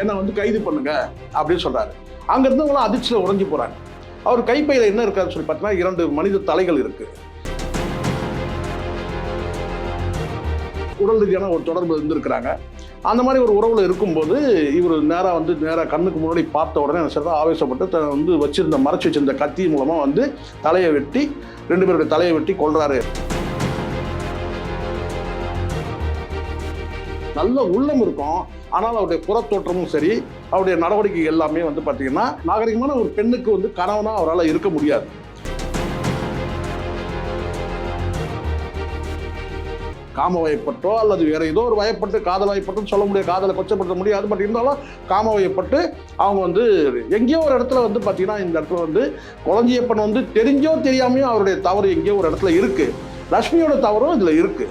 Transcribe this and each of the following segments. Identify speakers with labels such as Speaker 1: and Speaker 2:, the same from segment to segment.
Speaker 1: என்னை வந்து கைது பண்ணுங்க அப்படின்னு சொல்றாரு. அங்க இருந்தவங்களாம் அதிர்ச்சியில் உறைஞ்சு போறாங்க. அவர் கைப்பையில என்ன இருக்காருன்னு சொல்லி பார்த்தீங்கன்னா இரண்டு மனித தலைகள் இருக்கு. உடல் ரீதியான ஒரு தொடர்பு இருந்திருக்கிறாங்க. அந்த மாதிரி ஒரு உறவுல இருக்கும்போது இவர் நேராக வந்து நேராக கண்ணுக்கு முன்னாடி பார்த்த உடனே என்ன சொல்றா ஆவேசப்பட்டு தன் வந்து வச்சிருந்த மறைச்சி வச்சிருந்த கத்தி மூலமா வந்து தலையை வெட்டி ரெண்டு பேருடைய தலையை வெட்டி கொள்றாரு நல்ல உள்ளம் இருக்கும். ஆனால் அவருடைய புறத்தோற்றமும் சரி அவருடைய நடவடிக்கை எல்லாமே வந்து பார்த்தீங்கன்னா நாகரிகமான ஒரு பெண்ணுக்கு வந்து கணவனாக அவரால் இருக்க முடியாது. காம வயப்பட்டோ அல்லது வேற ஏதோ ஒரு வயப்பட்டு காதல் வயப்பட்டுன்னு சொல்ல முடியாது. காதலை கொச்சப்படுத்த முடியாது. பட் இருந்தாலும் காம வயப்பட்டு அவங்க வந்து எங்கேயோ ஒரு இடத்துல வந்து பார்த்தீங்கன்னா இந்த இடத்துல வந்து குழந்தையப்பன் வந்து தெரிஞ்சோ தெரியாமையோ அவருடைய தவறு எங்கேயோ ஒரு இடத்துல இருக்கு. லக்ஷ்மியோட தவறும் இதுல இருக்கு.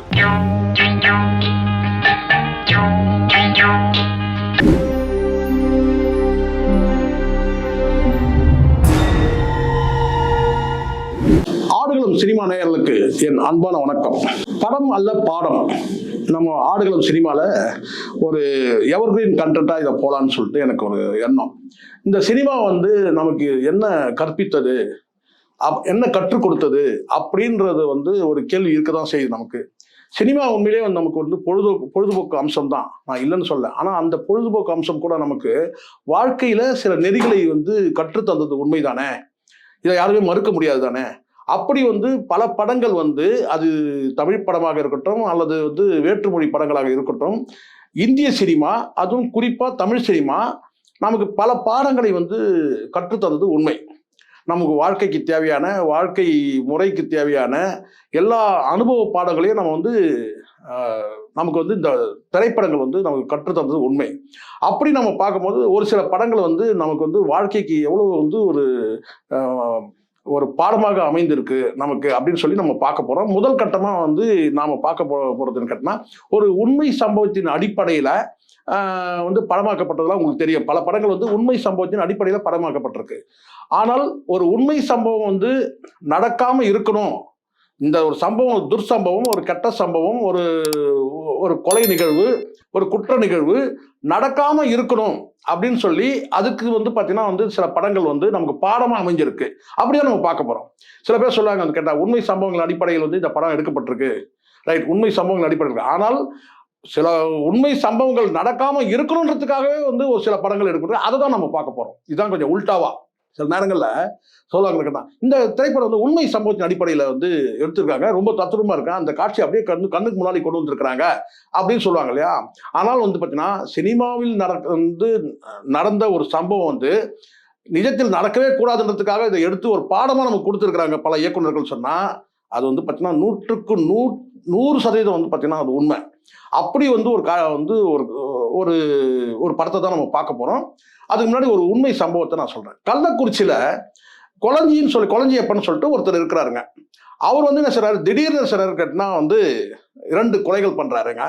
Speaker 1: சினிமா நேயர்களுக்கு என் அன்பான வணக்கம். படம் அல்ல பாடம். நம்ம ஆடுகளம் சினிமாவில் ஒரு எவர்கிரீன் கண்டென்ட்டாக இதை போகலான்னு சொல்லிட்டு எனக்கு ஒரு எண்ணம். இந்த சினிமா வந்து நமக்கு என்ன கற்பித்தது அப் என்ன கற்றுக் கொடுத்தது அப்படின்றது வந்து ஒரு கேள்வி இருக்க தான் செய்யுது நமக்கு. சினிமா உண்மையிலே வந்து நமக்கு வந்து பொழுது பொழுதுபோக்கு அம்சம் தான் நான் இல்லைன்னு சொல்ல ஆனால் அந்த பொழுதுபோக்கு அம்சம் கூட நமக்கு வாழ்க்கையில் சில நெறிகளை வந்து கற்றுத்தந்தது உண்மைதானே? இதை யாருமே மறுக்க முடியாது தானே? அப்படி வந்து பல படங்கள் வந்து அது தமிழ் படமாக இருக்கட்டும் அல்லது வந்து வேற்றுமொழி படங்களாக இருக்கட்டும் இந்திய சினிமா அதுவும் குறிப்பாக தமிழ் சினிமா நமக்கு பல பாடங்களை வந்து கற்றுத்தந்தது உண்மை. நமக்கு வாழ்க்கைக்கு தேவையான வாழ்க்கை முறைக்கு தேவையான எல்லா அனுபவ பாடங்களையும் நம்ம வந்து நமக்கு வந்து இந்த திரைப்படங்கள் வந்து நமக்கு கற்றுத்தந்தது உண்மை. அப்படி நம்ம பார்க்கும்போது ஒரு சில படங்கள் வந்து நமக்கு வந்து வாழ்க்கைக்கு எவ்வளோ வந்து ஒரு ஒரு பாடமாக அமைந்திருக்கு நமக்கு அப்படின்னு சொல்லி நம்ம பார்க்க போறோம். முதல் கட்டமா வந்து நாம பார்க்க போ போறதுன்னு கேட்டினா ஒரு உண்மை சம்பவத்தின் அடிப்படையில வந்து படமாக்கப்பட்டதெல்லாம் உங்களுக்கு தெரியும். பல படங்கள் வந்து உண்மை சம்பவத்தின் அடிப்படையில படமாக்கப்பட்டிருக்கு. ஆனால் ஒரு உண்மை சம்பவம் வந்து நடக்காம இருக்கணும் இந்த ஒரு சம்பவம் துர்சம்பவம் ஒரு கெட்ட சம்பவம் ஒரு ஒரு கொலை நிகழ்வு ஒரு குற்ற நிகழ்வு நடக்காம இருக்கணும் அப்படின்னு சொல்லி அதுக்கு வந்து பார்த்தீங்கன்னா வந்து சில படங்கள் வந்து நமக்கு பாடமாக அமைஞ்சிருக்கு. அப்படியே நம்ம பார்க்க போகிறோம் சில பேர் சொல்லுவாங்க வந்து கேட்டால் உண்மை சம்பவங்கள் அடிப்படையில் வந்து இந்த படம் எடுக்கப்பட்டிருக்கு. ரைட் உண்மை சம்பவங்கள் அடிப்படையில். ஆனால் சில உண்மை சம்பவங்கள் நடக்காமல் இருக்கணுன்றதுக்காகவே வந்து ஒரு சில படங்கள் எடுக்கிறது அதை தான் நம்ம பார்க்க போகிறோம் இதுதான் கொஞ்சம் உல்டாவா. சில நேரங்களில் சொல்லுவாங்க தான். இந்த திரைப்படம் வந்து உண்மை சம்பவத்தின் அடிப்படையில் வந்து எடுத்திருக்காங்க. ரொம்ப தத்துரமாக இருக்கு? அந்த காட்சி அப்படியே கண்ணு கண்ணுக்கு முன்னாடி கொண்டு வந்திருக்கிறாங்க அப்படின்னு சொல்லுவாங்க இல்லையா? ஆனால் வந்து பார்த்தீங்கன்னா சினிமாவில் நடக்க வந்து நடந்த ஒரு சம்பவம் வந்து நிஜத்தில் நடக்கவே கூடாதுன்றதுக்காக இதை எடுத்து ஒரு பாடமாக நமக்கு கொடுத்துருக்குறாங்க பல இயக்குநர்கள் சொன்னால் அது வந்து பார்த்தீங்கன்னா நூற்றுக்கு நூ நூறு சதவீதம் வந்து பார்த்தீங்கன்னா அது உண்மை. அப்படி வந்து ஒரு கா வந்து ஒரு ஒரு ஒரு படத்தை தான் நம்ம பார்க்க போகிறோம் அதுக்கு முன்னாடி ஒரு உண்மை சம்பவத்தை நான் சொல்கிறேன் கள்ளக்குறிச்சியில் கொளஞ்சின்னு சொல்லி கொளஞ்சியப்பன்னு சொல்லிட்டு ஒருத்தர் இருக்கிறாருங்க. அவர் வந்து என்ன செய்றாரு? திடீர்னு சிலர் கேட்டினா வந்து ரெண்டு கொலைகள் பண்ணுறாருங்க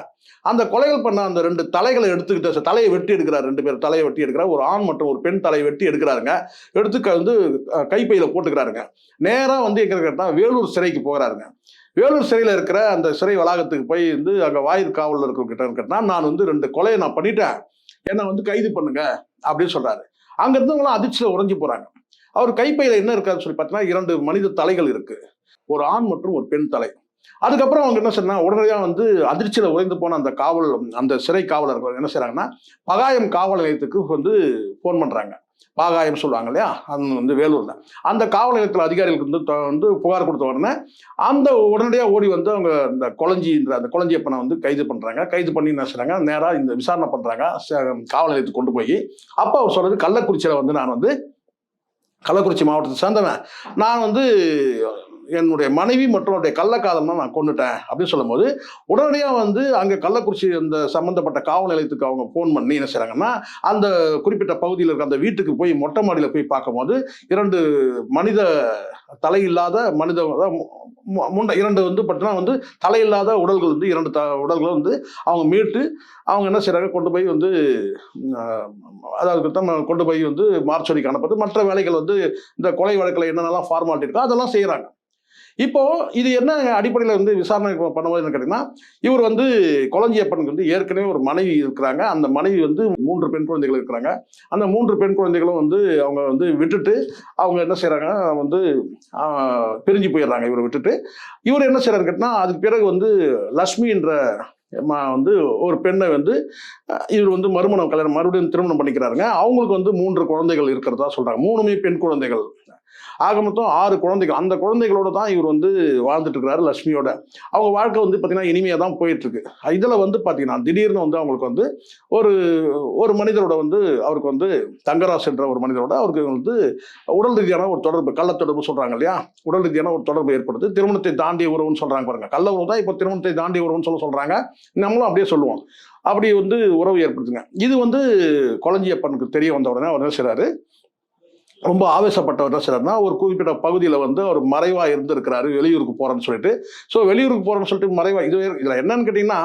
Speaker 1: அந்த கொலைகள் பண்ண அந்த ரெண்டு தலைகளை எடுத்துக்கிட்டு தலையை வெட்டி எடுக்கிறார். ரெண்டு பேர் தலையை வெட்டி எடுக்கிறார். ஒரு ஆண் மற்றும் ஒரு பெண் தலையை வெட்டி எடுக்கிறாருங்க. எடுத்து வந்து கைப்பையில் போட்டுக்கிறாருங்க. நேராக வந்து எங்கே கேட்டால் வேலூர் சிறைக்கு போகிறாருங்க வேலூர் சிறையில் இருக்கிற அந்த சிறை வளாகத்துக்கு போய் வந்து அங்கே வாயில் காவலில் இருக்கிற கேட்டால் நான் வந்து ரெண்டு கொலையை நான் பண்ணிட்டேன். என்னை வந்து கைது பண்ணுங்க அப்படின்னு சொல்கிறாரு அங்கே இருந்தவங்களாம் அதிர்ச்சியில் உறைஞ்சி போகிறாங்க அவர் கைப்பையில் என்ன இருக்காருன்னு சொல்லி பார்த்தீங்கன்னா இரண்டு மனித தலைகள் இருக்குது ஒரு ஆண் மற்றும் ஒரு பெண் தலை. அதுக்கப்புறம் அவங்க என்ன சொன்னா உடனடியாக வந்து அதிர்ச்சியில் உறைந்து போன அந்த காவல் அந்த சிறை காவலர்கள் என்ன செய்கிறாங்கன்னா பகாயம் காவல் நிலையத்துக்கு வந்து ஃபோன் பண்ணுறாங்க பாகாயம் சொல்லுவாங்க இல்லையா? அது வந்து வேலூரில். அந்த காவல் நிலையத்தில் அதிகாரிகளுக்கு வந்து த- வந்து புகார் கொடுத்த உடனே அந்த உடனடியாக ஓடி வந்து அவங்க இந்த கொளஞ்சின்ற அந்த கொளஞ்சியப்பனை வந்து கைது பண்ணுறாங்க கைது பண்ணி என்ன செய்கிறாங்க நேராக இந்த விசாரணை பண்ணுறாங்க காவல் நிலையத்துக்கு கொண்டு போய் அப்போ அவர் சொல்கிறது கள்ளக்குறிச்சியில் வந்து நான் வந்து கள்ளக்குறிச்சி மாவட்டத்தை சேர்ந்தவன். நான் வந்து என்னுடைய மனைவி மற்றும் அவருடைய கள்ளக்காதல் நான் கொண்டுட்டேன் அப்படின்னு சொல்லும்போது உடனடியாக வந்து அங்கே கள்ளக்குறிச்சி அந்த சம்மந்தப்பட்ட காவல் நிலையத்துக்கு அவங்க ஃபோன் பண்ணி என்ன செய்கிறாங்கன்னா அந்த குறிப்பிட்ட பகுதியில் இருக்க அந்த வீட்டுக்கு போய் மொட்டை மாடியில் போய் பார்க்கும்போது இரண்டு மனித தலை இல்லாத மனித மு- முண்டை இரண்டு வந்து பார்த்தீங்கன்னா வந்து தலையில்லாத உடல்கள் வந்து இரண்டு த உடல்களை வந்து அவங்க மீட்டு அவங்க என்ன செய்கிறாங்க கொண்டு போய் வந்து அதாவது தான் கொண்டு போய் வந்து மார்ச்சொடிக்கு அனுப்புறது மற்ற வேலைகள் வந்து இந்த கொலை வழக்கில் என்னென்னலாம் ஃபார்மாலிட்டி இருக்கோ அதெல்லாம் செய்கிறாங்க இப்போ இது என்ன அடிப்படையில் வந்து விசாரணை பண்ணும்போது என்ன கேட்டீங்கன்னா இவர் வந்து கொலஞ்சியப்பனுக்கு வந்து ஏற்கனவே ஒரு மனைவி இருக்கிறாங்க. அந்த மனைவி வந்து மூன்று பெண் குழந்தைகள் இருக்கிறாங்க. அந்த மூன்று பெண் குழந்தைகளும் வந்து அவங்க வந்து விட்டுட்டு அவங்க என்ன செய்கிறாங்க வந்து பிரிஞ்சு போயிடுறாங்க. இவரை விட்டுட்டு. இவர் என்ன செய்கிறாரு கேட்டினா அதுக்கு பிறகு வந்து லக்ஷ்மி என்ற வந்து ஒரு பெண்ணை வந்து இவர் வந்து மறுமணம் கல்யாணம் மறுபடியும் திருமணம் பண்ணிக்கிறாருங்க. அவங்களுக்கு வந்து மூன்று குழந்தைகள் இருக்கிறதா சொல்றாங்க. மூணுமே பெண் குழந்தைகள். ஆக மொத்தம் ஆறு குழந்தைகள். அந்த குழந்தைகளோட தான் இவர் வந்து வாழ்ந்துட்டு இருக்கிறாரு லட்சுமியோட அவங்க வாழ்க்கை வந்து பார்த்தீங்கன்னா இனிமையாக தான் போயிட்டு இருக்கு. இதில் வந்து பார்த்தீங்கன்னா திடீர்னு வந்து அவங்களுக்கு வந்து ஒரு ஒரு மனிதரோட வந்து அவருக்கு வந்து தங்கராஜ் என்ற ஒரு மனிதரோட அவருக்கு வந்து உடல் ரீதியான ஒரு தொடர்பு கள்ள தொடர்பு சொல்றாங்க இல்லையா? உடல் ரீதியான ஒரு தொடர்பு ஏற்படுது. திருமணத்தை தாண்டிய உறவுன்னு சொல்றாங்க பாருங்க. கள்ள உறவு தான் இப்போ திருமணத்தை தாண்டிய உறவுன்னு சொல்ல சொல்றாங்க. நம்மளும் அப்படியே சொல்லுவோம். அப்படி வந்து உறவு ஏற்படுத்துங்க இது வந்து கொளஞ்சியப்பனுக்கு தெரிய வந்த உடனே அவர் என்ன செய்கிறாரு ரொம்ப ஆவேசப்பட்டவர் என்ன செய்றாருன்னா ஒரு குறிப்பிட்ட பகுதியில் வந்து அவர் மறைவாக இருந்திருக்கிறாரு வெளியூருக்கு போகிறேன்னு சொல்லிட்டு. ஸோ வெளியூருக்கு போகிறேன்னு சொல்லிட்டு மறைவா இது இதில் என்னன்னு கேட்டிங்கன்னா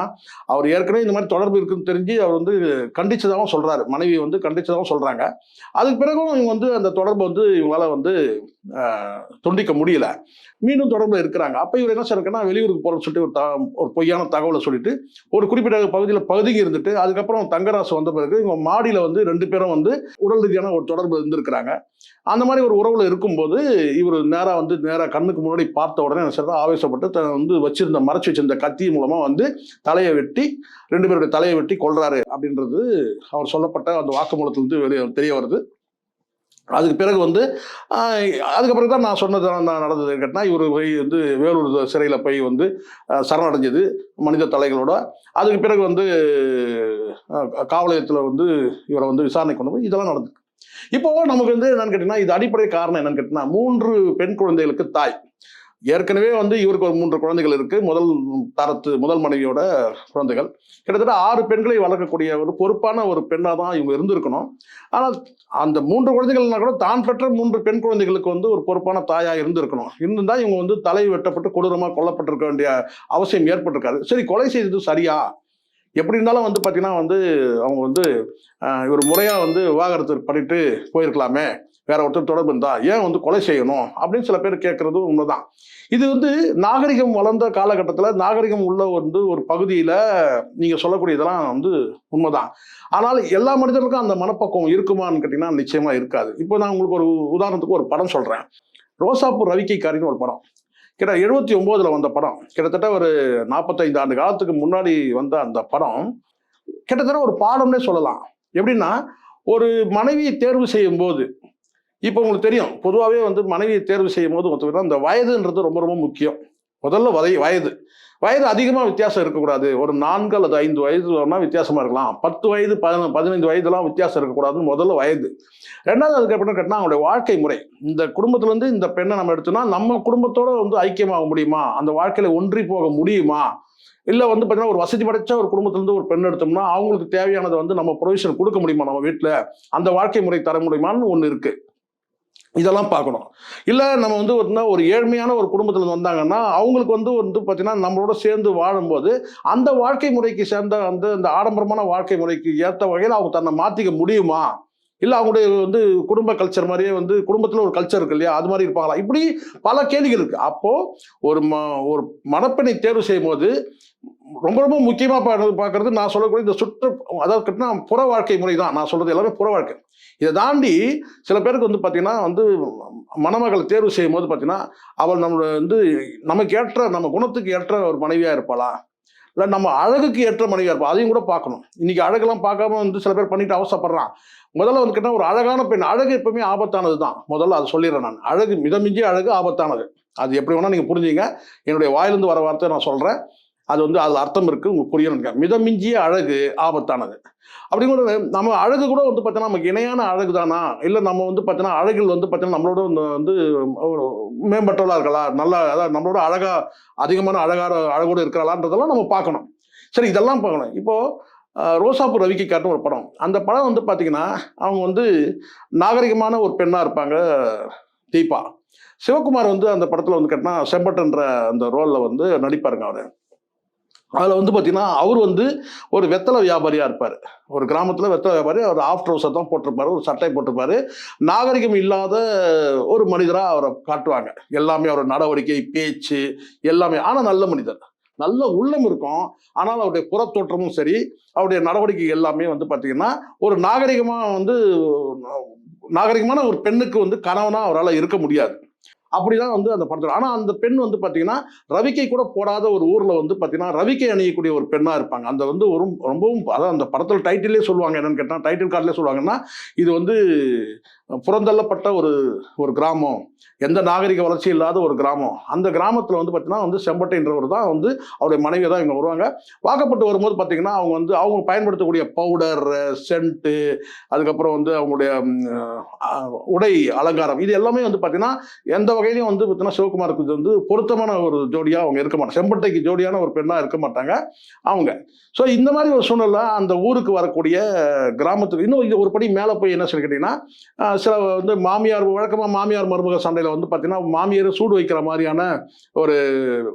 Speaker 1: அவர் ஏற்கனவே இந்த மாதிரி தொடர்பு இருக்குன்னு தெரிஞ்சு அவர் வந்து கண்டிச்சதாகவும் சொல்கிறாரு மனைவி வந்து கண்டிச்சதாகவும் சொல்கிறாங்க அதுக்கு பிறகும் இவங்க வந்து அந்த தொடர்பு வந்து இவங்களால் வந்து துண்டிக்க முடியல. மீண்டும் தொடர்பில் இருக்கிறாங்க. அப்போ இவர் என்ன செய்யறாருன்னா வெளியூருக்கு போகிறோம்னு சொல்லிட்டு ஒரு த ஒரு பொய்யான தகவலை சொல்லிட்டு ஒரு குறிப்பிட்ட பகுதியில் பகுதிக்கு இருந்துட்டு அதுக்கப்புறம் தங்கராசு வந்த பிறகு இவங்க மாடியில் வந்து ரெண்டு பேரும் வந்து உடல் ரீதியான ஒரு தொடர்பு இருந்திருக்கிறாங்க. அந்த மாதிரி ஒரு உறவுல இருக்கும்போது இவர் நேராக வந்து நேராக கண்ணுக்கு முன்னாடி பார்த்த உடனே என்ன ஆவேசப்பட்டு தன் வந்து வச்சிருந்த மறைச்சு வச்சிருந்த கத்தி மூலமா வந்து தலையை வெட்டி ரெண்டு பேருடைய தலையை வெட்டி கொள்றாரு அப்படின்றது அவர் சொல்லப்பட்ட அந்த வாக்குமூலத்திலிருந்து வெளியே தெரிய வருது. அதுக்கு பிறகு வந்து அதுக்கப்புறம் அதுக்கு பிறகு தான் நான் சொன்னது நான் நடந்தது கேட்டால் இவர் போய் வந்து வேலூர் சிறையில் போய் வந்து சரணடைஞ்சது மனித தலைகளோட. அதுக்கு பிறகு வந்து காவலயத்தில் வந்து இவரை வந்து விசாரணை கொண்டு போய் இதெல்லாம் நடந்தது இப்போ நமக்கு வந்து என்னன்னு கேட்டீங்கன்னா இது அடிப்படை காரணம் என்னன்னு கேட்டீங்கன்னா மூன்று பெண் குழந்தைகளுக்கு தாய். ஏற்கனவே வந்து இவருக்கு ஒரு மூன்று குழந்தைகள் இருக்கு. முதல் தரத்து முதல் மனைவியோட குழந்தைகள். கிட்டத்தட்ட ஆறு பெண்களை வளர்க்கக்கூடிய ஒரு பொறுப்பான ஒரு பெண்ணாக தான் இவங்க இருந்திருக்கணும். ஆனால் அந்த மூன்று குழந்தைகள்னா கூட தான் பெற்ற மூன்று பெண் குழந்தைகளுக்கு வந்து ஒரு பொறுப்பான தாயாக இருந்திருக்கணும். இருந்தால் இவங்க வந்து தலை வெட்டப்பட்டு கொடூரமாக கொல்லப்பட்டிருக்க வேண்டிய அவசியம் ஏற்பட்டிருக்காது. சரி கொலை செய்தது சரியா? எப்படி இருந்தாலும் வந்து பார்த்தீங்கன்னா வந்து அவங்க வந்து இவர் முறையாக வந்து விவாகரத்து பண்ணிட்டு போயிருக்கலாமே. வேற ஒருத்தர் தொடர்பு இருந்தா ஏன் வந்து கொலை செய்யணும்? அப்படின்னு சில பேர் கேட்கறது உண்மைதான். இது வந்து நாகரிகம் வளர்ந்த காலகட்டத்தில் நாகரிகம் உள்ள வந்து ஒரு பகுதியில் நீங்கள் சொல்லக்கூடியதெல்லாம் வந்து உண்மைதான். ஆனால் எல்லா மனிதர்களுக்கும் அந்த மனப்பக்குவம் இருக்குமான்னு கேட்டிங்கன்னா நிச்சயமாக இருக்காது. இப்போ நான் உங்களுக்கு ஒரு உதாரணத்துக்கு ஒரு படம் சொல்கிறேன் ரோசாப்பூர் ரவிக்கைக்காரின்னு ஒரு படம். கிட்ட எழுபத்தி ஒம்போதில் வந்த படம். கிட்டத்தட்ட ஒரு நாற்பத்தைந்து ஆண்டு காலத்துக்கு முன்னாடி வந்த அந்த படம். கிட்டத்தட்ட ஒரு பாடம்னே சொல்லலாம். எப்படின்னா ஒரு மனைவியை தேர்வு செய்யும் போது இப்போ உங்களுக்கு தெரியும் பொதுவாகவே வந்து மனைவியை தேர்வு செய்யும் போது ஒருத்தர் அந்த வயதுன்றது ரொம்ப ரொம்ப முக்கியம். முதல்ல வதை வயது. வயது அதிகமாக வித்தியாசம் இருக்கக்கூடாது. ஒரு நான்கு அல்லது ஐந்து வயது வித்தியாசமாக இருக்கலாம். பத்து வயது பதின பதினைந்து வயதுலாம் வித்தியாசம் இருக்கக்கூடாதுன்னு முதல்ல வயது. ரெண்டாவது அதுக்கப்புறம் கேட்டால் அவங்களுடைய வாழ்க்கை முறை. இந்த குடும்பத்துலேருந்து இந்த பெண்ணை நம்ம எடுத்தோம்னா நம்ம குடும்பத்தோடு வந்து ஐக்கியமாக முடியுமா? அந்த வாழ்க்கையில் ஒன்றி போக முடியுமா? இல்லை வந்து பார்த்தீங்கன்னா ஒரு வசதி படைச்ச ஒரு குடும்பத்திலேருந்து ஒரு பெண் எடுத்தோம்னா அவங்களுக்கு தேவையானதை வந்து நம்ம ப்ரொவிஷன் கொடுக்க முடியுமா நம்ம வீட்டில்? அந்த வாழ்க்கை முறை தர முடியுமான்னு ஒன்று இருக்குது இதெல்லாம் பார்க்கணும். இல்லை நம்ம வந்து பார்த்தீங்கன்னா ஒரு ஏழ்மையான ஒரு குடும்பத்தில் வந்தாங்கன்னா அவங்களுக்கு வந்து வந்து பார்த்தீங்கன்னா நம்மளோட சேர்ந்து வாழும்போது அந்த வாழ்க்கை முறைக்கு சேர்ந்த வந்து அந்த ஆடம்பரமான வாழ்க்கை முறைக்கு ஏற்ற வகையில் அவங்க தன்னை மாற்றிக்க முடியுமா? இல்லை அவங்களுடைய வந்து குடும்ப கல்ச்சர் மாதிரியே வந்து குடும்பத்தில் ஒரு கல்ச்சர் இருக்கு இல்லையா? அது மாதிரி இருப்பாங்களா? இப்படி பல கேள்விகள் இருக்கு. அப்போது ஒரு ம ஒரு மணப்பெண்ணை தேர்வு செய்யும் போது ரொம்ப ரொம்ப முக்கியமாக பார்க்கறது நான் சொல்லக்கூடிய இந்த சுற்று அதாவது கட்டினா புற வாழ்க்கை முறை தான் நான் சொல்கிறது எல்லாமே புற வாழ்க்கை. இதை தாண்டி சில பேருக்கு வந்து பார்த்தீங்கன்னா வந்து மணமகளை தேர்வு செய்யும் போது பார்த்தீங்கன்னா அவள் நம்மளோட வந்து நமக்கு ஏற்ற நம்ம குணத்துக்கு ஏற்ற ஒரு மனைவியாக இருப்பாளா? இல்லை நம்ம அழகுக்கு ஏற்ற மனைவியாக இருப்பா? அதையும் கூட பார்க்கணும். இன்னைக்கு அழகெல்லாம் பார்க்காம வந்து சில பேர் பண்ணிட்டு அவசரப்படுறான். முதல்ல வந்து கேட்டால் ஒரு அழகான பெண். அழகு எப்பவுமே ஆபத்தானது தான். முதல்ல அதை சொல்லிடுறேன் நான். அழகு மிதமிஞ்சிய அழகு ஆபத்தானது. அது எப்படி வேணால் நீங்கள் புரிஞ்சுங்க. என்னுடைய வாயிலிருந்து வர வார்த்தை நான் சொல்கிறேன் அது வந்து அது அர்த்தம் இருக்கு உங்களுக்கு புரியணும் மிதமிஞ்சிய அழகு ஆபத்தானது. அப்படிங்கிற நம்ம அழகு கூட வந்து பார்த்தீங்கன்னா நமக்கு இணையான அழகு தானா? இல்லை நம்ம வந்து பார்த்தோன்னா அழகில் வந்து பார்த்தீங்கன்னா நம்மளோட வந்து- வந்து மேம்பட்டவளா இருக்கலாம் நல்லா அதாவது நம்மளோட அழகா அதிகமான அழகார அழகோடு இருக்கிறாளான்றதெல்லாம் நம்ம பார்க்கணும். சரி இதெல்லாம் பார்க்கணும். இப்போ அஹ், ரோசாப்பூ ரவிக்கு காட்டும் ஒரு படம். அந்த படம் வந்து பார்த்தீங்கன்னா அவங்க வந்து நாகரிகமான ஒரு பெண்ணாக இருப்பாங்க தீபா. சிவகுமார் வந்து அந்த படத்தில் வந்து கேட்டால் செம்பட்டுன்ற அந்த ரோலில் வந்து நடிப்பாருங்க அவர். அதில் வந்து பார்த்தீங்கன்னா அவர் வந்து ஒரு வெத்தலை வியாபாரியாக இருப்பார். ஒரு கிராமத்தில் வெத்தலை வியாபாரி அவர் ஆஃப்டர் ஹவுஸை தான் போட்டிருப்பார் ஒரு சட்டை போட்டிருப்பாரு. நாகரிகம் இல்லாத ஒரு மனிதராக அவரை காட்டுவாங்க. எல்லாமே அவர் நடவடிக்கை பேச்சு எல்லாமே. ஆனால் நல்ல மனிதர். நல்ல உள்ளம் இருக்கும். ஆனால் அவருடைய புறத்தோற்றமும் சரி அவருடைய நடவடிக்கை எல்லாமே வந்து பார்த்தீங்கன்னா ஒரு நாகரிகமாக வந்து நாகரிகமான ஒரு பெண்ணுக்கு வந்து கணவனாக அவரால் இருக்க முடியாது. அப்படிதான் வந்து அந்த படத்தில். ஆனால் அந்த பெண் வந்து பார்த்தீங்கன்னா ரவிக்கை கூட போடாத ஒரு ஊரில் வந்து பார்த்தீங்கன்னா ரவிக்கை அணியக்கூடிய ஒரு பெண்ணாக இருப்பாங்க. அந்த வந்து ஒரு ரொம்பவும் அதான் அந்த படத்தில் டைட்டிலே சொல்லுவாங்க என்னன்னு கேட்டால் டைட்டில் கார்டிலே சொல்லுவாங்கன்னா இது வந்து புறந்தள்ளப்பட்ட ஒரு ஒரு கிராமம். எந்த நாகரிக வளர்ச்சி இல்லாத ஒரு கிராமம். அந்த கிராமத்தில் வந்து பார்த்தீங்கன்னா வந்து செம்பட்டைன்றவர் தான் வந்து அவருடைய மனைவி தான் இங்கே வருவாங்க. வாக்கப்பட்டு வரும்போது பார்த்தீங்கன்னா அவங்க வந்து அவங்க பயன்படுத்தக்கூடிய பவுடர் சென்ட்டு அதுக்கப்புறம் வந்து அவங்களுடைய உடை அலங்காரம் இது எல்லாமே வந்து பார்த்தீங்கன்னா எந்த வகையிலையும் வந்து பார்த்தீங்கன்னா சிவகுமாருக்கு வந்து பொருத்தமான ஒரு ஜோடியாக அவங்க இருக்க மாட்டாங்க. செம்பட்டைக்கு ஜோடியான ஒரு பெண்ணாக இருக்க மாட்டாங்க அவங்க. ஸோ இந்த மாதிரி ஒரு சூழ்நிலை அந்த ஊருக்கு வரக்கூடிய கிராமத்துக்கு இன்னும் இது ஒரு படி மேலே போய் என்ன சொல்லி கேட்டிங்கன்னா சில வந்து மாமியார் வழக்கமாக மாமியார் மருமக சண்டையில் வந்து பார்த்தீங்கன்னா மாமியார் சூடு வைக்கிற மாதிரியான ஒரு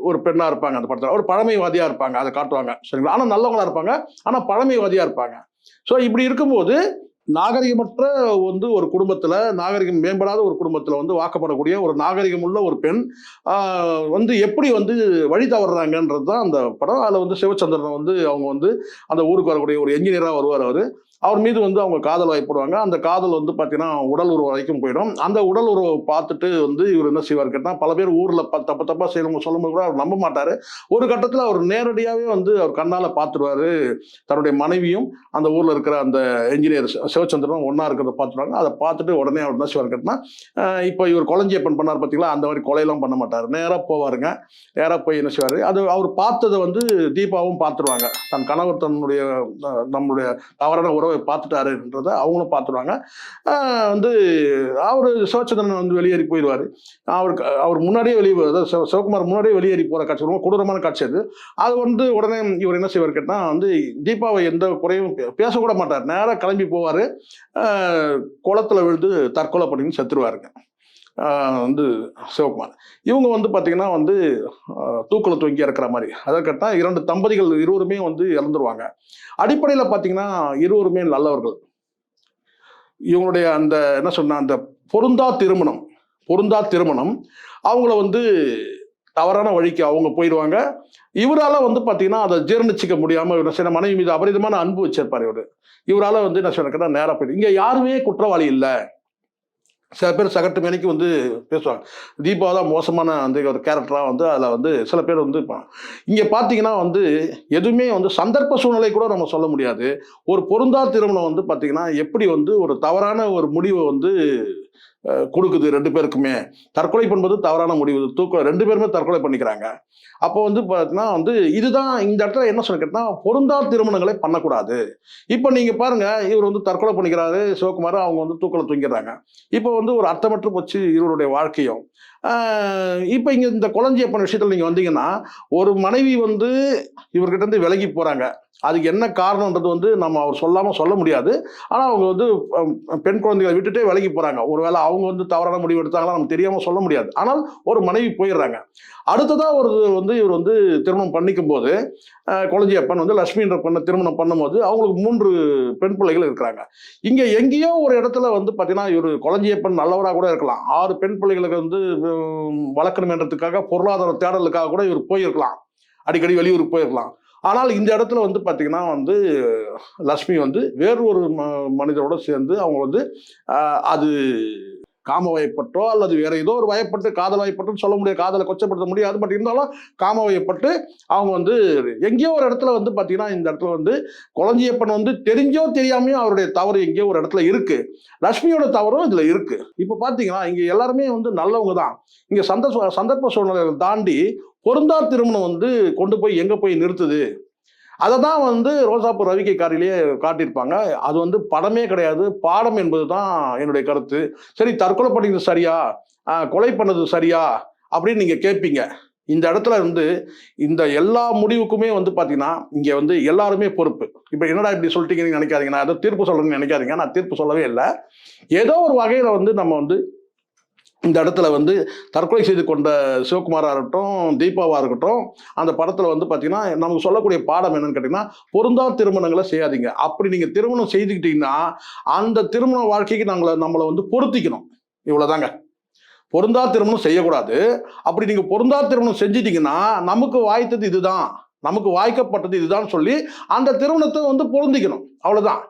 Speaker 1: ஒரு பெண்ணாக இருப்பாங்க அந்த படத்தில். ஒரு பழமைவாதியாக இருப்பாங்க அதை காட்டுவாங்க. சரிங்களா? ஆனால் நல்லவங்களாக இருப்பாங்க ஆனால் பழமைவாதியாக இருப்பாங்க. ஸோ இப்படி இருக்கும்போது நாகரிகமற்ற வந்து ஒரு குடும்பத்தில் நாகரிகம் மேம்படாத ஒரு குடும்பத்தில் வந்து வாக்கப்படக்கூடிய ஒரு நாகரிகம் உள்ள ஒரு பெண் வந்து எப்படி வந்து வழி தவறுறாங்கன்றது தான் அந்த படம். அதில் வந்து சிவச்சந்திரன் வந்து அவங்க வந்து அந்த ஊருக்கு வரக்கூடிய ஒரு என்ஜினியராக வருவார் அவர். அவர் மீது வந்து அவங்க காதல் வாய்ப்படுவாங்க. அந்த காதல் வந்து பார்த்தீங்கன்னா உடல் உறவு வரைக்கும் போயிடும். அந்த உடல் உறவை பார்த்துட்டு வந்து இவர் என்ன செய்வார் கேட்டால் பல பேர் ஊரில் ப தப்பு தப்பாக செய்யணும் சொல்லும்போது கூட அவர் நம்ப மாட்டார். ஒரு கட்டத்தில் அவர் நேரடியாகவே வந்து அவர் கண்ணால் பார்த்துருவாரு தன்னுடைய மனைவியும் அந்த ஊரில் இருக்கிற அந்த என்ஜினியர் சிவச்சந்திரன் ஒன்றா இருக்கிறத பார்த்துருவாங்க அதை பார்த்துட்டு உடனே அவர் என்ன செய்வார் கேட்டால் இப்போ இவர் கொலஞ்சியப்பன் பண்ணார் பார்த்தீங்களா அந்த மாதிரி கொலையெல்லாம் பண்ண மாட்டார். நேராக போவாருங்க. நேராக போய் என்ன செய்வார்? அது அவர் பார்த்ததை வந்து தீபாவும் பார்த்துருவாங்க தன் கணவர் தன்னுடைய நம்மளுடைய தவறான உறவு பார்த்துட்டாருன்றதை அவங்களும் பார்த்துருவாங்க வந்து அவர் சிவச்சந்திரன் வந்து வெளியேறி போயிடுவார். அவருக்கு அவர் முன்னாடியே வெளியே அதாவது சிவகுமார் முன்னாடியே வெளியேறி போகிற காட்சி ரொம்ப கொடூரமான காட்சி அது. அது வந்து உடனே இவர் என்ன செய்வார் கேட்டால் வந்து தீபாவை எந்த குறையும் பே- பேசக்கூட மாட்டார். நேராக கிளம்பி போவார். குளத்தில் விழுந்து தற்கொலை பண்ணி செத்துருவாருங்க. வந்து சிவகுமார். இவங்க வந்து பார்த்தீங்கன்னா வந்து தூக்கில் தூங்கி இறக்குற மாதிரி. அதை கேட்டால் இரண்டு தம்பதிகள் இருவருமே வந்து இறந்துருவாங்க. அடிப்படையில் பார்த்தீங்கன்னா இருவருமே நல்லவர்கள். இவங்களுடைய அந்த என்ன சொன்ன அந்த பொருந்தா திருமணம் பொருந்தா திருமணம் அவங்கள வந்து தவறான வழிக்கு அவங்க போயிடுவாங்க. இவரால் வந்து பார்த்தீங்கன்னா அதை ஜீரணிச்சிக்க முடியாமல் என்ன சில மனைவி மீது அபரிதமான அன்பு வச்சிருப்பார் இவர். இவரால் வந்து என்ன சொல்ல நேராக போயிடு. இங்கே யாருமே குற்றவாளி இல்லை. சில பேர் சகட்டு மேனிக்கு வந்து பேசுவாங்க. தீபா தான் மோசமான அந்த ஒரு கேரக்டராக வந்து அதில் வந்து சில பேர் வந்து இங்கே பார்த்தீங்கன்னா வந்து எதுவுமே வந்து சந்தர்ப்ப சூழ்நிலை கூட நம்ம சொல்ல முடியாது. ஒரு பொருந்தா திருமணம் வந்து பார்த்தீங்கன்னா எப்படி வந்து ஒரு தவறான ஒரு முடிவை வந்து கொடுக்குது ரெண்டு பேருக்குமே. தற்கொலை பண்ணுவது தவறான முடிவு. தூக்கம் ரெண்டு பேருமே தற்கொலை பண்ணிக்கிறாங்க. அப்போ வந்து பார்த்தீங்கன்னா வந்து இதுதான் இந்த இடத்துல என்ன சொல்ல கேட்டால் பொருந்தா திருமணங்களை பண்ணக்கூடாது. இப்போ நீங்கள் பாருங்க இவர் வந்து தற்கொலை பண்ணிக்கிறாரு சிவகுமார் அவங்க வந்து தூக்கலை தூங்கிடுறாங்க. இப்போ வந்து ஒரு அர்த்தமற்று போச்சு இவருடைய வாழ்க்கையும். இப்போ இங்கே இந்த குழந்தையப்பன் விஷயத்தில் நீங்கள் வந்தீங்கன்னா ஒரு மனைவி வந்து இவர்கிட்ட இருந்து விலகி போகிறாங்க அதுக்கு என்ன காரணன்றது வந்து நம்ம அவர் சொல்லாமல் சொல்ல முடியாது. ஆனால் அவங்க வந்து பெண் குழந்தைகளை விட்டுட்டே விலகி போகிறாங்க ஒருவேளை அவங்க வந்து தவறான முடிவு எடுத்தாங்களா நமக்கு தெரியாமல் சொல்ல முடியாது. ஆனால் ஒரு மனைவி போயிடுறாங்க. அடுத்ததாக ஒரு வந்து இவர் வந்து திருமணம் பண்ணிக்கும் போது குழந்தையப்பன் வந்து லட்சுமின்ற பண்ண திருமணம் பண்ணும்போது அவங்களுக்கு மூன்று பெண் பிள்ளைகள் இருக்கிறாங்க. இங்கே எங்கேயோ ஒரு இடத்துல வந்து பார்த்தீங்கன்னா இவர் குழந்தையப்பன் நல்லவராக கூட இருக்கலாம். ஆறு பெண் பிள்ளைகளுக்கு வந்து வளர்க்கணுமேன்றதுக்காக பொருளாதார தேடலுக்காக கூட இவர் போயிருக்கலாம். அடிக்கடி வெளியூருக்கு போயிருக்கலாம். ஆனால் இந்த இடத்துல வந்து பார்த்தீங்கன்னா வந்து லக்ஷ்மி வந்து வேறு ஒரு ம மனிதரோடு சேர்ந்து அவங்க வந்து அது காம வயப்பட்டோ அல்லது வேற ஏதோ ஒரு வயப்பட்டு காதல் வயப்பட்டுன்னு சொல்ல முடியாது காதலை கொச்சப்படுத்த முடியாது. பட் இருந்தாலும் காம வயப்பட்டு அவங்க வந்து எங்கேயோ ஒரு இடத்துல வந்து பார்த்தீங்கன்னா இந்த இடத்துல வந்து குழந்தையப்பன் வந்து தெரிஞ்சோ தெரியாமையோ அவருடைய தவறு எங்கேயோ ஒரு இடத்துல இருக்கு. லட்சுமியோட தவறும் இதுல இருக்கு. இப்போ பார்த்தீங்கன்னா இங்க எல்லாருமே வந்து நல்லவங்க தான். இங்க சந்த சந்தர்ப்ப சூழ்நிலைகள் தாண்டி பொருந்தா திருமணம் வந்து கொண்டு போய் எங்க போய் நிறுத்துது? அதை தான் வந்து ரோசாப்பூர் ரவிக்கை காரிலேயே காட்டியிருப்பாங்க. அது வந்து படமே கிடையாது. பாடம் என்பது தான் என்னுடைய கருத்து. சரி தற்கொலை பண்ணிக்கிறது சரியா? கொலை பண்ணது சரியா? அப்படின்னு நீங்கள் கேட்பீங்க. இந்த இடத்துல இருந்து இந்த எல்லா முடிவுக்குமே வந்து பார்த்தீங்கன்னா இங்கே வந்து எல்லாருமே பொறுப்பு. இப்போ என்னடா இப்படி சொல்லிட்டீங்கன்னு நினைக்காதீங்க. நான் ஏதோ தீர்ப்பு சொல்லணும்னு நினைக்காதீங்க. நான் தீர்ப்பு சொல்லவே இல்லை. ஏதோ ஒரு வகையில் வந்து நம்ம வந்து இந்த இடத்துல வந்து தற்கொலை செய்து கொண்ட சிவகுமாராக இருக்கட்டும் தீபாவாக இருக்கட்டும் அந்த படத்தில் வந்து பார்த்தீங்கன்னா நமக்கு சொல்லக்கூடிய பாடம் என்னன்னு கேட்டிங்கன்னா பொருந்தா திருமணங்களை செய்யாதீங்க. அப்படி நீங்கள் திருமணம் செய்துக்கிட்டீங்கன்னா அந்த திருமண வாழ்க்கைக்கு நாங்களை நம்மளை வந்து பொருத்திக்கணும். இவ்வளோதாங்க பொருந்தா திருமணம் செய்யக்கூடாது. அப்படி நீங்கள் பொருந்தா திருமணம் செஞ்சிட்டிங்கன்னா நமக்கு வாய்த்தது இதுதான். நமக்கு வாய்க்கப்பட்டது இதுதான் சொல்லி அந்த திருமணத்தை வந்து பொருந்திக்கணும். அவ்வளோதான்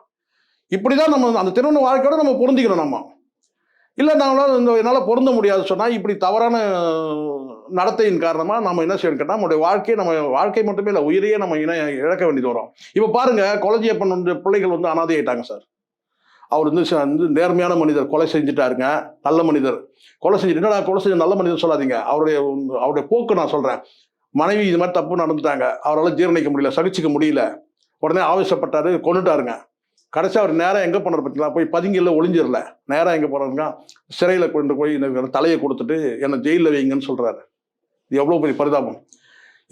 Speaker 1: இப்படி தான் நம்ம அந்த திருமண வாழ்க்கையோட நம்ம பொருந்திக்கணும் நம்ம. இல்லை நாங்களால் இந்த என்னால் பொருந்த முடியாது சொன்னால் இப்படி தவறான நடத்தையின் காரணமாக நம்ம என்ன செய்யணும் கேட்டால் நம்மளுடைய வாழ்க்கையை நம்ம வாழ்க்கை மட்டுமே இல்லை உயிரையே நம்ம இன இழக்க வேண்டியது வரும். இப்போ பாருங்க கொலஜியப்பன் வந்து பிள்ளைகள் வந்து அனாதை ஆயிட்டாங்க சார். அவர் வந்து ச- வந்து நேர்மையான மனிதர் கொலை செஞ்சுட்டாருங்க நல்ல மனிதர். கொலை செஞ்சு என்னடா கொலை செஞ்ச நல்ல மனிதர் சொல்லாதீங்க. அவருடைய அவருடைய போக்கு நான் சொல்கிறேன் மனைவி இது மாதிரி தப்பு நடந்துட்டாங்க. அவரால் ஜீரணிக்க முடியல சகிச்சுக்க முடியல. உடனே ஆவேசப்பட்டாரு கொண்டுட்டாருங்க கடைசி அவர் நேராக எங்கே போனார் பார்த்தீங்களா போய் பதுங்கியில் ஒளிஞ்சிடல நேராக எங்கே போனாருங்க சிறையில் கொண்டு போய் இந்த தலையை கொடுத்துட்டு என்னை ஜெயிலில் வைங்கன்னு சொல்கிறாரு இது எவ்வளோ பெரிய பரிதாபம்.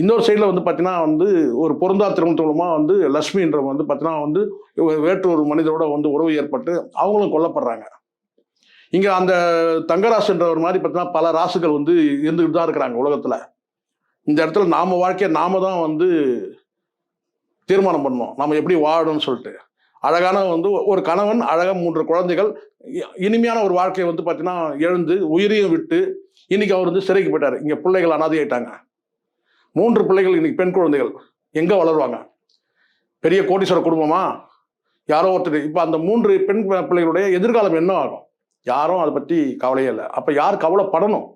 Speaker 1: இன்னொரு சைடில் வந்து பார்த்தீங்கன்னா வந்து ஒரு பொருந்தா திருமணத்து மூலமாக வந்து லக்ஷ்மின்றவங்க வந்து பார்த்தீங்கன்னா வந்து வேற்று வேற்றொரு மனிதரோட வந்து உறவு ஏற்பட்டு அவங்களும் கொல்லப்படுறாங்க. இங்கே அந்த தங்கராசுன்றவர் மாதிரி பார்த்தீங்கன்னா பல ராசுகள் வந்து இருந்துகிட்டு தான் இருக்கிறாங்க உலகத்தில். இந்த இடத்துல நாம் வாழ்க்கையை நாம தான் வந்து தீர்மானம் பண்ணணும். நம்ம எப்படி வாழணும்னு சொல்லிட்டு. அழகான வந்து ஒரு கணவன் அழகாக மூன்று குழந்தைகள். இ- இனிமையான ஒரு வாழ்க்கையை வந்து பார்த்தீங்கன்னா எழுந்து உயிரையும் விட்டு இன்னைக்கு அவர் வந்து சிறைக்கு போயிட்டார். இங்கே பிள்ளைகள் அனாதையாயிட்டாங்க. மூன்று பிள்ளைகள் இன்னைக்கு பெண் குழந்தைகள். எங்கே வளருவாங்க? பெரிய கோடீஸ்வர குடும்பமா? யாரோ ஒருத்தர். இப்போ அந்த மூன்று பெண் பிள்ளைகளுடைய எதிர்காலம் என்ன ஆகும்? யாரும் அதை பற்றி கவலையே இல்லை. அப்போ யார் கவலைப்படணும்?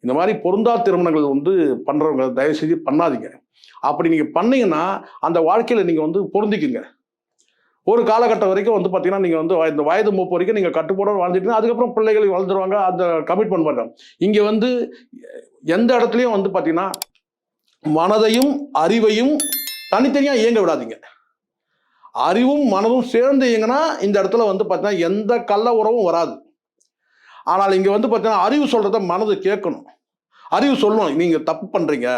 Speaker 1: இந்த மாதிரி பொருந்தா திருமணங்கள் வந்து பண்ணுறவங்க தயவு செஞ்சு பண்ணாதீங்க. அப்படி நீங்கள் பண்ணீங்கன்னா அந்த வாழ்க்கையில் நீங்கள் வந்து பொருந்திக்குங்க. ஒரு காலகட்டம் வரைக்கும் வந்து பார்த்தீங்கன்னா நீங்கள் வந்து இந்த வயது மூப்பு வரைக்கும் நீங்கள் கட்டுப்பாடோட வாழ்ந்துட்டு அதுக்கப்புறம் பிள்ளைகள் வளர்ந்துருவாங்க அந்த கமிட்மெண்ட் பண்ணுறாங்க இங்கே வந்து எந்த இடத்துலையும் வந்து பார்த்தீங்கன்னா மனதையும் அறிவையும் தனித்தனியாக இயங்க விடாதீங்க. அறிவும் மனதும் சேர்ந்து இயங்கினா இந்த இடத்துல வந்து பார்த்தீங்கன்னா எந்த கள்ள உறவும் வராது. ஆனால் இங்கே வந்து பார்த்தீங்கன்னா அறிவு சொல்கிறத மனது கேட்கணும். அறிவு சொல்லணும். நீங்கள் தப்பு பண்ணுறீங்க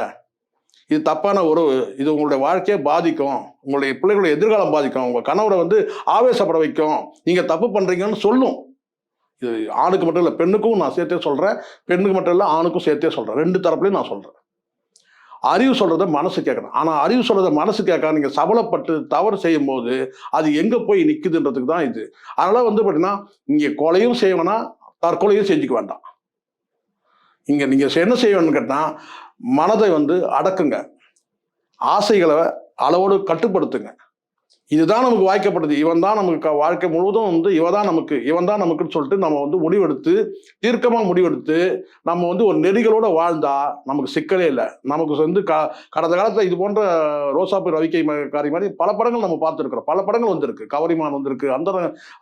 Speaker 1: இது தப்பான உறவு இது உங்களுடைய வாழ்க்கையை பாதிக்கும். உங்களுடைய பிள்ளைகளுடைய எதிர்காலம் பாதிக்கும். உங்கள் கணவரை வந்து ஆவேசப்பட வைக்கும். நீங்கள் தப்பு பண்ணுறீங்கன்னு சொல்லும். இது ஆணுக்கு மட்டும் இல்லை பெண்ணுக்கும் நான் சேர்த்தே சொல்கிறேன் பெண்ணுக்கு மட்டும் இல்லை ஆணுக்கும் சேர்த்தே சொல்கிறேன் ரெண்டு தரப்புலையும் நான் சொல்கிறேன் அறிவு சொல்கிறத மனசு கேட்கணும். ஆனால் அறிவு சொல்கிறத மனசு கேட்க நீங்கள் சபலப்பட்டு தவறு செய்யும் போது அது எங்கே போய் நிற்குதுன்றதுக்கு தான் இது. அதனால் வந்து பார்த்தீங்கன்னா இங்கே கொலையும் செய்ய வேணாம் தற்கொலையும் செஞ்சுக்க வேண்டாம். இங்கே நீங்கள் என்ன செய்யணும்னு கேட்டால் மனதை வந்து அடக்குங்க. ஆசைகளை அளவோடு கட்டுப்படுத்துங்க. இதுதான் நமக்கு வாய்க்கப்பட்டது. இவன் தான் நமக்கு வாழ்க்கை முழுவதும் வந்து இவன் தான் நமக்கு இவன் தான் நமக்குன்னு சொல்லிட்டு நம்ம வந்து முடிவெடுத்து தீர்க்கமாக முடிவெடுத்து நம்ம வந்து ஒரு நெறிகளோட வாழ்ந்தா நமக்கு சிக்கலே இல்லை. நமக்கு வந்து க கடந்த காலத்தில் இது போன்ற ரோசாப்பு ரவிக்கை காரி மாதிரி பல படங்கள் நம்ம பார்த்துருக்குறோம். பல படங்கள் வந்திருக்கு. கவரிமான் வந்திருக்கு அந்த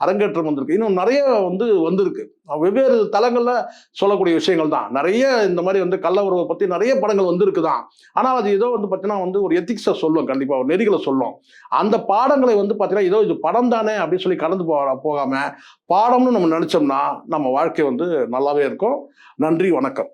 Speaker 1: அரங்கேற்றம் வந்திருக்கு. இன்னும் நிறைய வந்து வந்திருக்கு. வெவ்வேறு தளங்களில் சொல்லக்கூடிய விஷயங்கள் தான். நிறைய இந்த மாதிரி வந்து கள்ள உறவை பற்றி நிறைய படங்கள் வந்திருக்கு தான் ஆனால் அது ஏதோ வந்து பார்த்தீங்கன்னா வந்து ஒரு எத்திக்ஸை சொல்லும். கண்டிப்பாக ஒரு நெறிகளை சொல்லும். அந்த பாடங்களை வந்து பார்த்தீங்கன்னா ஏதோ இது படம் தானே அப்படின்னு சொல்லி கடந்து போக போகாமல் பாடம்னு நம்ம நினச்சோம்னா நம்ம வாழ்க்கை வந்து நல்லாவே இருக்கும். நன்றி வணக்கம்.